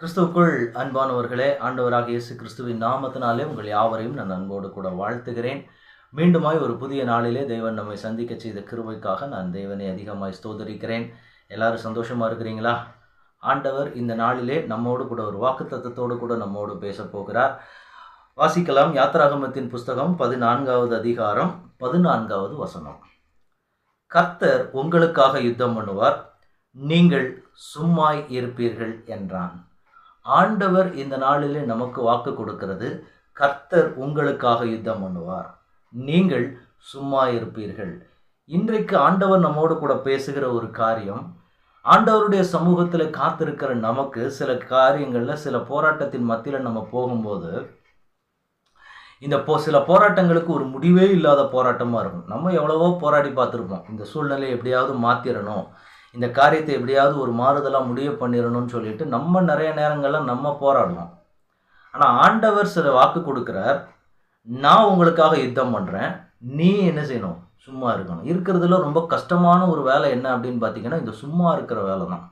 கிறிஸ்துவுக்குள் அன்பானவர்களே ஆண்டவராக இயேசு கிறிஸ்துவின் நாமத்தினாலே உங்கள் யாவரையும் நான் அன்போடு கூட வாழ்த்துகிறேன். மீண்டுமாய் ஒரு புதிய நாளிலே தேவன் நம்மை சந்திக்க செய்த கிருபைக்காக நான் தேவனை அதிகமாய் ஸ்தோதரிக்கிறேன் எல்லாரும் சந்தோஷமா இருக்கிறீங்களா? ஆண்டவர் இந்த நாளிலே நம்மோடு கூட ஒரு வாக்குத்தத்தத்தோடு கூட நம்மோடு பேசப்போகிறார் வாசிக்கலாம் யாத்ராகமத்தின் புஸ்தகம் பதினான்காவது அதிகாரம் பதினான்காவது வசனம். கர்த்தர் உங்களுக்காக யுத்தம் பண்ணுவார் நீங்கள் சும்மாய் இருப்பீர்கள் என்றான். ஆண்டவர் இந்த நாளிலே நமக்கு வாக்கு கொடுக்கிறது. கர்த்தர் உங்களுக்காக யுத்தம் பண்ணுவார். நீங்கள் சும்மா இருப்பீர்கள். இன்றைக்கு ஆண்டவர் நம்மோடு கூட பேசுகிற ஒரு காரியம் ஆண்டவருடைய சமூகத்தில் காத்திருக்கிற நமக்கு சில காரியங்களில் சில போராட்டத்தின் மத்தியில் நம்ம போகும்போது இந்த போ சில போராட்டங்களுக்கு ஒரு முடிவே இல்லாத போராட்டமாக இருக்கும். நம்ம எவ்வளவோ போராடி பார்த்துருப்போம். இந்த சூழ்நிலையை எப்படியாவது மாற்றிடணும் இந்த காரியத்தை எப்படியாவது ஒரு மாறுதலாக முடிவு பண்ணிடணும்னு சொல்லிட்டு நம்ம நிறைய நேரங்களில் நம்ம போராடுவோம் ஆனால் ஆண்டவர் சில வாக்கு கொடுக்குறார். நான் உங்களுக்காக யுத்தம் பண்ணுறேன் நீ என்ன செய்யணும்? சும்மா இருக்கணும். இருக்கிறதுல ரொம்ப கஷ்டமான ஒரு வேலை என்ன அப்படின்னு பார்த்தீங்கன்னா இந்த சும்மா இருக்கிற வேலை தான்.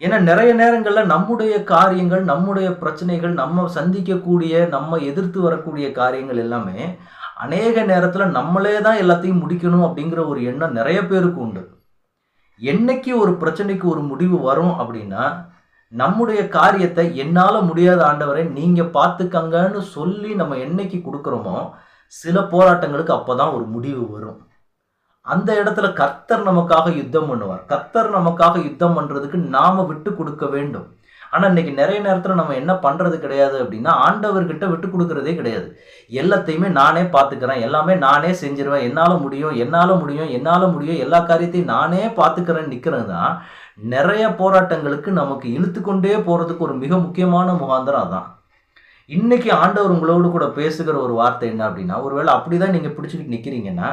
ஏன்னா நிறைய நேரங்களில் நம்முடைய காரியங்கள் நம்முடைய பிரச்சனைகள் நம்ம சந்திக்கக்கூடிய நம்ம எதிர்த்து வரக்கூடிய காரியங்கள் எல்லாமே அநேக நேரத்தில் நம்மளே தான் எல்லாத்தையும் முடிக்கணும் அப்படிங்கிற ஒரு எண்ணம் நிறைய பேருக்கு உண்டு. என்னைக்கு ஒரு பிரச்சனைக்கு ஒரு முடிவு வரும் அப்படின்னா நம்முடைய காரியத்தை என்னால் முடியாத ஆண்டவரை நீங்கள் பார்த்துக்கங்கன்னு சொல்லி நம்ம என்னைக்கு கொடுக்குறோமோ சில போராட்டங்களுக்கு அப்போ தான் ஒரு முடிவு வரும். அந்த இடத்துல கர்த்தர் நமக்காக யுத்தம் பண்ணுவார். கர்த்தர் நமக்காக யுத்தம் பண்ணுறதுக்கு நாம் விட்டு கொடுக்க வேண்டும். ஆனால் இன்னைக்கு நிறைய நேரத்தில் நம்ம என்ன பண்ணுறது கிடையாது அப்படின்னா ஆண்டவர்கிட்ட விட்டு கொடுக்குறதே கிடையாது. எல்லாத்தையுமே நானே பார்த்துக்கிறேன். எல்லாமே நானே செஞ்சிருவேன். என்னால் முடியும் என்னால் முடியும் என்னால் முடியும். எல்லா காரியத்தையும் நானே பார்த்துக்கிறேன்னு நிற்கிறது தான் நிறைய போராட்டங்களுக்கு நமக்கு இழுத்து கொண்டே போகிறதுக்கு ஒரு மிக முக்கியமான முகாந்திரம் அதான். இன்னைக்கு ஆண்டவர் உங்களோடு கூட பேசுகிற ஒரு வார்த்தை என்ன அப்படின்னா ஒருவேளை அப்படிதான் நீங்கள் பிடிச்சிக்கிட்டு நிற்கிறீங்கன்னா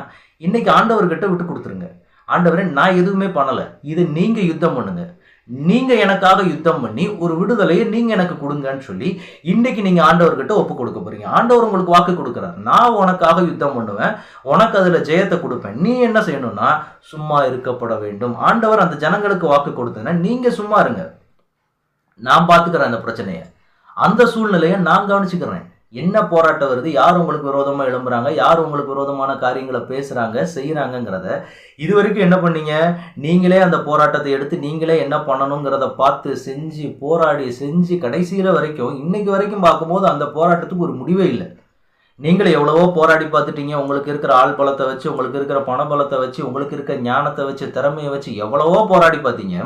இன்னைக்கு ஆண்டவர்கிட்ட விட்டு கொடுத்துருங்க. ஆண்டவரே நான் எதுவுமே பண்ணலை. இது நீங்கள் யுத்தம் பண்ணுங்கள் நீங்கள் எனக்காக யுத்தம் பண்ணி ஒரு விடுதலையை நீங்கள் எனக்கு கொடுங்கன்னு சொல்லி இன்றைக்கி நீங்கள் ஆண்டவர்கிட்ட ஒப்பு கொடுக்க போகிறீங்க ஆண்டவர் உங்களுக்கு வாக்கு கொடுக்குறாரு. நான் உனக்காக யுத்தம் பண்ணுவேன். உனக்கு அதில் ஜெயத்தை கொடுப்பேன். நீ என்ன செய்யணும்னா சும்மா இருக்கப்பட வேண்டும். ஆண்டவர் அந்த ஜனங்களுக்கு வாக்கு கொடுத்தேன்னா நீங்கள் சும்மா இருங்க. நான் பார்த்துக்கிறேன் அந்த பிரச்சனையை. அந்த சூழ்நிலையை நான் கவனிச்சுக்கிறேன். என்ன போராட்டம் வருது? யார் உங்களுக்கு விரோதமாக எழும்புறாங்க? யார் உங்களுக்கு விரோதமான காரியங்களை பேசுகிறாங்க செய்கிறாங்கங்கிறத இது வரைக்கும் என்ன பண்ணீங்க? நீங்களே அந்த போராட்டத்தை எடுத்து நீங்களே என்ன பண்ணணுங்கிறத பார்த்து செஞ்சு போராடி செஞ்சு கடைசியில் வரைக்கும் இன்னைக்கு வரைக்கும் பார்க்கும்போது அந்த போராட்டத்துக்கு ஒரு முடிவே இல்லை. நீங்களே எவ்வளவோ போராடி பார்த்துட்டீங்க. உங்களுக்கு இருக்கிற ஆள் பலத்தை வச்சு உங்களுக்கு இருக்கிற பண பலத்தை வச்சு உங்களுக்கு இருக்கிற ஞானத்தை வச்சு திறமையை வச்சு எவ்வளவோ போராடி பார்த்தீங்க.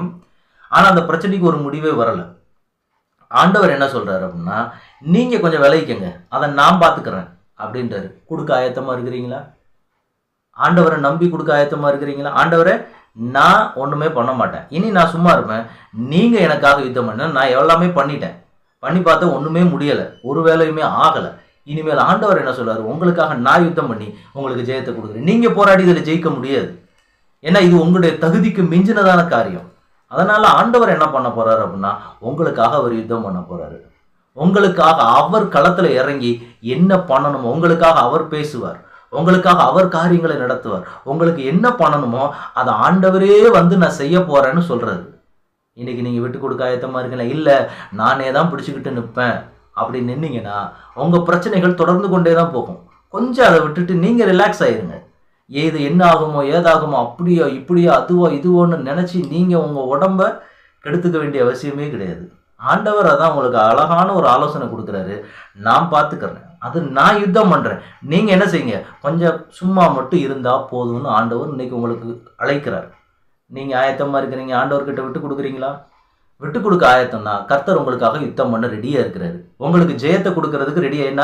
ஆனால் அந்த பிரச்சனைக்கு ஒரு முடிவே வரலை. ஆண்டவர் என்ன சொல்கிறார் அப்படின்னா நீங்கள் கொஞ்சம் விளைவிக்கங்க அதை நான் பார்த்துக்கிறேன் அப்படின்றாரு. கொடுக்க ஆயத்தமாக இருக்கிறீங்களா? ஆண்டவரை நம்பி கொடுக்க ஆயத்தமாக இருக்கிறீங்களா? ஆண்டவரை நான் ஒன்றுமே பண்ண மாட்டேன். இனி நான் சும்மா இருப்பேன். நீங்கள் எனக்காக யுத்தம் பண்ண நான் எல்லாமே பண்ணிட்டேன். பண்ணி பார்த்தா ஒன்றுமே முடியலை. ஒரு வேலையுமே ஆகலை. இனிமேல் ஆண்டவர் என்ன சொல்கிறார் உங்களுக்காக நான் யுத்தம் பண்ணி உங்களுக்கு ஜெயத்தை கொடுக்குறேன். நீங்கள் போராடி இதில் ஜெயிக்க முடியாது. ஏன்னா இது உங்களுடைய தகுதிக்கு மிஞ்சினதான காரியம். அதனால ஆண்டவர் என்ன பண்ண போறாரு அப்படின்னா உங்களுக்காக அவர் யுத்தம் பண்ண போறாரு. உங்களுக்காக அவர் களத்தில் இறங்கி என்ன பண்ணணுமோ உங்களுக்காக அவர் பேசுவார். உங்களுக்காக அவர் காரியங்களை நடத்துவார். உங்களுக்கு என்ன பண்ணணுமோ அதை ஆண்டவரே வந்து நான் செய்ய போறேன்னு சொல்றாரு. இன்னைக்கு நீங்கள் விட்டு கொடுக்க ஆயத்தமாக இருக்கல இல்லை நானே தான் பிடிச்சிக்கிட்டு நிற்பேன் அப்படி நின்னீங்கன்னா உங்கள் பிரச்சனைகள் தொடர்ந்து கொண்டே தான் போகும். கொஞ்சம் அதை விட்டுட்டு நீங்கள் ரிலாக்ஸ் ஆயிருங்க. ஏது என்ன ஆகுமோ ஏதாகுமோ அப்படியோ இப்படியோ அதுவோ இதுவோன்னு நினச்சி நீங்கள் உங்கள் உடம்ப கெடுத்துக்க வேண்டிய அவசியமே கிடையாது. ஆண்டவர் அதான் உங்களுக்கு அழகான ஒரு ஆலோசனை கொடுக்குறாரு. நான் பார்த்துக்கிறேன். அது நான் யுத்தம் பண்ணுறேன் நீங்கள் என்ன செய்யுங்க? கொஞ்சம் சும்மா மட்டும் இருந்தால் போதும்னு ஆண்டவர் இன்னைக்கு உங்களுக்கு அழைக்கிறார். நீங்கள் ஆயத்தமாக இருக்கிறீங்க. ஆண்டவர்கிட்ட விட்டு கொடுக்குறீங்களா? விட்டு கொடுக்க ஆயத்தம்னா கர்த்தர் உங்களுக்காக யுத்தம் பண்ண ரெடியாக இருக்கிறாரு. உங்களுக்கு ஜெயத்தை கொடுக்கறதுக்கு ரெடியாக என்ன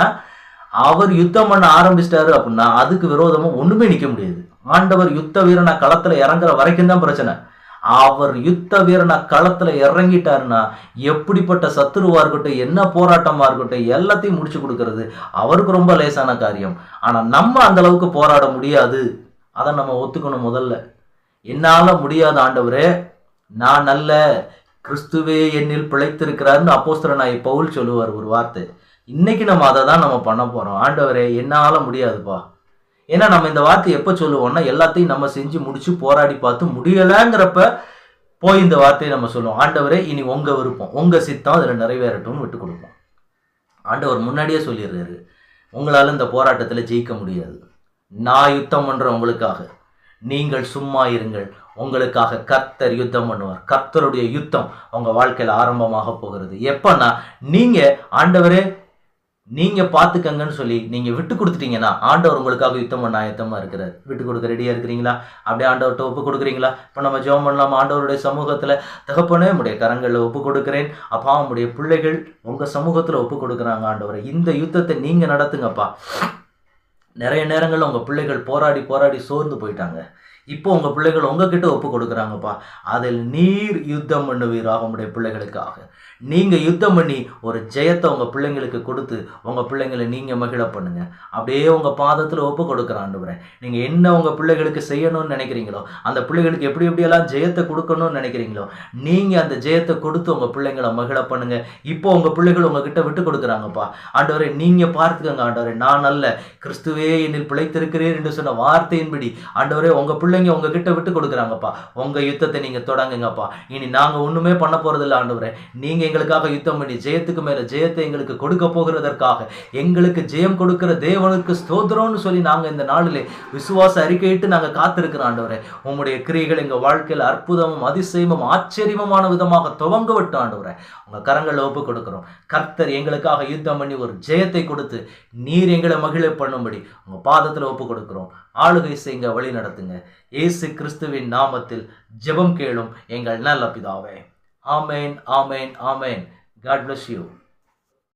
அவர் யுத்தம் பண்ண ஆரம்பிச்சிட்டாரு அப்படின்னா அதுக்கு விரோதமா ஒண்ணுமே நிக்க முடியாது. ஆண்டவர் யுத்த வீரனை களத்துல இறங்குற வரைக்கும் தான் பிரச்சனை. அவர் யுத்த வீரனை களத்துல இறங்கிட்டாருன்னா எப்படிப்பட்ட சத்துருவா இருக்கட்டும் என்ன போராட்டமா இருக்கட்டும் எல்லாத்தையும் முடிச்சு கொடுக்கறது அவருக்கு ரொம்ப லேசான காரியம். ஆனா நம்ம அந்த அளவுக்கு போராட முடியாது. அதை நம்ம ஒத்துக்கணும் முதல்ல. என்னால முடியாத ஆண்டவரே. நான் நல்ல கிறிஸ்துவே என்னில் பிழைத்திருக்கிறாருன்னு அப்போஸ்தலனாய் பவுல் சொல்லுவார் ஒரு வார்த்தை. இன்னைக்கு நம்ம அதை தான் நம்ம பண்ண போகிறோம் ஆண்டவரே என்னால் முடியாதுப்பா. ஏன்னா நம்ம இந்த வார்த்தை எப்போ சொல்லுவோம்னா எல்லாத்தையும் நம்ம செஞ்சு முடிச்சு போராடி பார்த்து முடியலைங்கிறப்ப போய் இந்த வார்த்தையை நம்ம சொல்லுவோம். ஆண்டவரே இனி உங்கள் விருப்பம் உங்கள் சித்தம் அதில் நிறைவேறட்டும்னு விட்டு கொடுப்போம். ஆண்டவர் முன்னாடியே சொல்லிடுறாரு. உங்களால் இந்த போராட்டத்தில் ஜெயிக்க முடியாது. நான் யுத்தம் பண்றேன் உங்களுக்காக நீங்கள் சும்மா இருங்கள். உங்களுக்காக கர்த்தர் யுத்தம் பண்ணுவார். கர்த்தருடைய யுத்தம் உங்கள் வாழ்க்கையில் ஆரம்பமாக போகிறது. எப்போன்னா நீங்கள் ஆண்டவரே நீங்கள் பார்த்துக்கங்கன்னு சொல்லி நீங்கள் விட்டு கொடுத்துட்டீங்கன்னா ஆண்டவர் உங்களுக்காக யுத்தம் பண்ண ஆயத்தமாக இருக்கிறார். விட்டு கொடுக்க ரெடியாக இருக்கிறீங்களா? அப்படியே ஆண்டவர்கிட்ட ஒப்பு கொடுக்குறீங்களா? இப்போ நம்ம ஜெபம் பண்ணலாம்? ஆண்டவருடைய சமூகத்தில் தகப்பனே உடைய கரங்களில் ஒப்பு கொடுக்குறேன். அப்பா உங்களுடைய பிள்ளைகள் உங்கள் சமூகத்தில் ஒப்பு கொடுக்குறாங்க ஆண்டவரை. இந்த யுத்தத்தை நீங்கள் நடத்துங்கப்பா. நிறைய நேரங்களில் உங்கள் பிள்ளைகள் போராடி போராடி சோர்ந்து போயிட்டாங்க. இப்போ உங்கள் பிள்ளைகள் உங்ககிட்ட ஒப்பு கொடுக்குறாங்கப்பா. அதில் நீர் யுத்தம் பண்ணுவீராக உங்களுடைய பிள்ளைகளுக்காக. நீங்கள் யுத்தம் பண்ணி ஒரு ஜெயத்தை உங்கள் பிள்ளைங்களுக்கு கொடுத்து உங்கள் பிள்ளைங்களை நீங்கள் மகிழ பண்ணுங்க. அப்படியே உங்கள் பாதத்தில் ஒப்பு கொடுக்குறாண்டுறேன் நீங்கள் என்ன உங்கள் பிள்ளைகளுக்கு செய்யணும்னு நினைக்கிறீங்களோ அந்த பிள்ளைகளுக்கு எப்படி எப்படியெல்லாம் ஜெயத்தை கொடுக்கணும்னு நினைக்கிறீங்களோ நீங்கள் அந்த ஜெயத்தை கொடுத்து உங்கள் பிள்ளைங்களை மகிழ பண்ணுங்க. இப்போ உங்கள் பிள்ளைகள் உங்ககிட்ட விட்டு கொடுக்குறாங்கப்பா. ஆண்டவரை நீங்கள் பார்த்துக்கங்க ஆண்டவரை. நான் அல்ல கிறிஸ்துவே என்னில் பிழைத்திருக்கிறேன் என்று சொன்ன வார்த்தையின்படி ஆண்டவரே உங்கள் பிள்ளைங்க உங்ககிட்ட விட்டு கொடுக்குறாங்கப்பா. உங்கள் யுத்தத்தை நீங்கள் தொடங்குங்கப்பா. இனி நாங்கள் ஒன்றுமே பண்ண போகிறதில்ல ஆண்டவரே. நீங்கள் எங்களுக்காக யுத்தம் பண்ணி ஜெயத்துக்கு மேலே ஜெயத்தை எங்களுக்கு கொடுக்க போகிறதற்காக எங்களுக்கு ஜெயம் கொடுக்கிற தேவனுக்கு ஸ்தோத்திரம்னு சொல்லி நாங்கள் இந்த நாளிலே விசுவாச அறிக்கையிட்டு நாங்கள் காத்திருக்கிறோம் ஆண்டவரே. உங்களுடைய கிரியைகள் எங்கள் வாழ்க்கையில் அற்புதமும் அதிசயமும் ஆச்சரியமான விதமாக துவங்க விட்டு ஆண்டவரே. உங்கள் கரங்களில் ஒப்பு கொடுக்குறோம். கர்த்தர் எங்களுக்காக யுத்தம் பண்ணி ஒரு ஜெயத்தை கொடுத்து நீர் எங்களை மகிழ பண்ணும்படி உங்கள் பாதத்தில் ஒப்பு கொடுக்குறோம். ஆளுகை செய்யுங்க வழி நடத்துங்க. இயேசு கிறிஸ்துவின் நாமத்தில் ஜெபம் கேளும் எங்கள் நல்ல பிதாவே. ஆமேன் ஆமேன் ஆமேன். God bless you